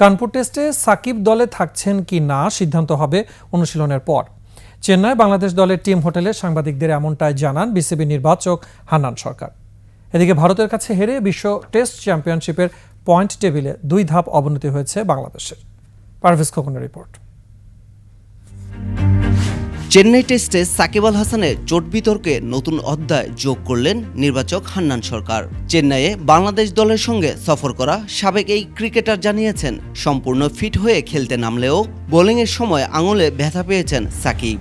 কানপুর টেস্টে সাকিব দলে থাকছেন কি না সিদ্ধান্ত হবে অনুশীলনের পর। চেন্নাই বাংলাদেশ দলের টিম হোটেলে সাংবাদিকদের এমনটাই জানান বিসিবি নির্বাচক হান্নান সরকার। এদিকে ভারতের কাছে হেরে বিশ্ব টেস্ট চ্যাম্পিয়নশিপের পয়েন্ট টেবিলে দুই ধাপ অবনতি হয়েছে বাংলাদেশের। পারভেজ খোকনের রিপোর্ট। চেন্নাই টেস্টে সাকিব আল হাসানের চোট বিতর্কে নতুন অধ্যায় যোগ করলেন নির্বাচক হান্নান সরকার। চেন্নাইয়ে বাংলাদেশ দলের সঙ্গে সফর করা সাবেক এই ক্রিকেটার জানিয়েছেন, সম্পূর্ণ ফিট হয়ে খেলতে নামলেও বোলিংয়ের সময় আঙুলে ব্যথা পেয়েছেন সাকিব।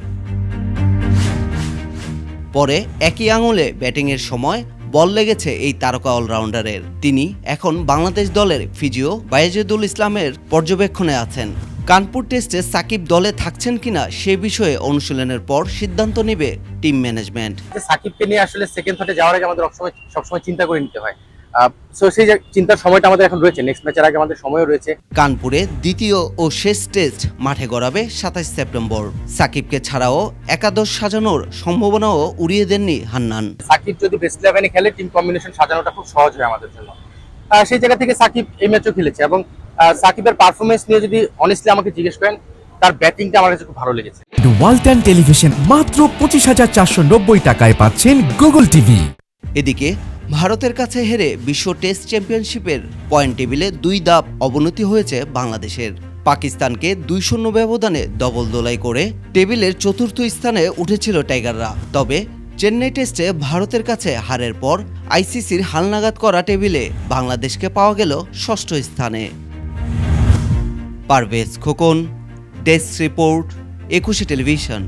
পরে একই আঙুলে ব্যাটিংয়ের সময় বল লেগেছে এই তারকা অলরাউন্ডারের। তিনি এখন বাংলাদেশ দলের ফিজিও বায়েজেদুল ইসলামের পর্যবেক্ষণে আছেন। কানপুর টেস্টে সাকিব দলে থাকছেন কিনা সে বিষয়ে অনুশীলনের পর সিদ্ধান্ত নেবে টিম ম্যানেজমেন্ট। সাকিবকে নিয়ে আসলে সেকেন্ড থার্ডে যাওয়ার আগে আমাদের সবসময় সবসময় চিন্তা করে নিতে হয়। সো সেই চিন্তার সময়টা আমাদের এখন রয়েছে নেক্সট ম্যাচের আগে আমাদের সময়ও রয়েছে। কানপুরে দ্বিতীয় ও শেষ টেস্ট মাঠে গড়াবে সাতাশ সেপ্টেম্বর। সাকিবকে ছাড়াও একাদশ সাজানোর সম্ভাবনাও উড়িয়ে দেননি হান্নান। সাকিব যদি বেস্ট ইলেভেনে খেলে টিম কম্বিনেশন সাজানোটা খুব সহজ হয় আমাদের জন্য। সেই জায়গা থেকে সাকিব এই ম্যাচও খেলেছে এবং সাকিবের পারফরমেন্স নিয়ে যদি অনেস্টলি আমাকে জিজ্ঞেস করেন তার ব্যাটিংটা আমার কাছে খুব ভালো লেগেছে। ওয়ালটন টেলিভিশন মাত্র পঁচিশ হাজার চারশো নব্বই টাকায় পাচ্ছেন গুগল টিভি এদিকে ভারতের কাছে হেরে বিশ্ব টেস্ট চ্যাম্পিয়নশিপের পয়েন্ট টেবিলে দুই ধাপ অবনতি হয়েছে বাংলাদেশের। পাকিস্তানকে দুই শূন্য ব্যবধানে ডবল দোলাই করে টেবিলের চতুর্থ স্থানে উঠেছিল টাইগাররা। তবে চেন্নাই টেস্টে ভারতের কাছে হারের পর আইসিসির হালনাগাদ করা টেবিলে বাংলাদেশকে পাওয়া গেল ষষ্ঠ স্থানে। Parvez Khokon desk report Ekushey television.